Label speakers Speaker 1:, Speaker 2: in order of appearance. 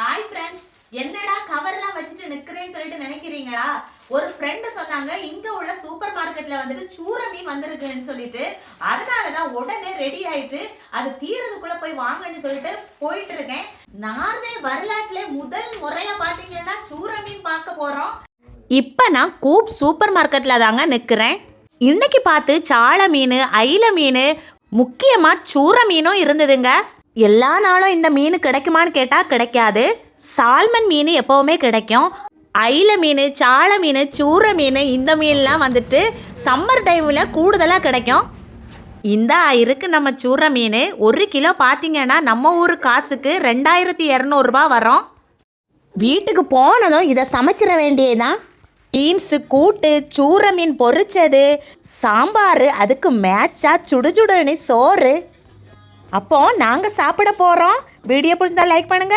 Speaker 1: Hi friends என்னடா கவர்லாம் வச்சுட்டு நிக்கிறேன்னு சொல்லிட்டு நினைக்கிறீங்களா? ஒரு ஃப்ரெண்டு சொன்னாங்க இங்க உள்ள சூப்பர் மார்க்கெட்ல வந்துட்டு சூர மீன் வந்திருக்குன்னு சொல்லிட்டு அதனால தான் உடனே ரெடி ஆயிட்டு அது தீரதுக்குள்ள போய் வாங்கன்னு சொல்லிட்டு போயிட்டு இருக்கேன். நார்வே வரலாற்றுல முதல் முறையா பாத்தீங்கன்னா சூர மீன் பார்க்க போறோம். இப்போ நான் கூப் சூப்பர் மார்க்கெட்டில் தாங்க நிற்கிறேன் இன்னைக்கு பார்த்து சாள மீன் ஐல மீன் முக்கியமாக சூற மீனும் இருந்ததுங்க. எல்லா நாளும் இந்த மீன் கிடைக்குமான்னு கேட்டால் கிடைக்காது. சால்மன் மீன் எப்போவுமே கிடைக்கும். அயில மீன் சால மீன் சூற மீன் இந்த மீன்லாம் வந்துட்டு சம்மர் டைமில் கூடுதலாக கிடைக்கும். இந்த இருக்கு நம்ம சூற மீன். ஒரு கிலோ பார்த்தீங்கன்னா நம்ம ஊர் காசுக்கு ரெண்டாயிரத்தி இரநூறுபா வரும். வீட்டுக்கு போனதும் இதை சமைச்சிட வேண்டியதுதான். பீன்ஸு கூட்டு சூற மீன் பொரிச்சது சாம்பார் அதுக்கு மேட்சாக சுடுச்சுடுன்னு சோறு. அப்போ நாங்கள் சாப்பிட போகிறோம் வீடியோ பிடிச்சிருந்தா லைக் பண்ணுங்க.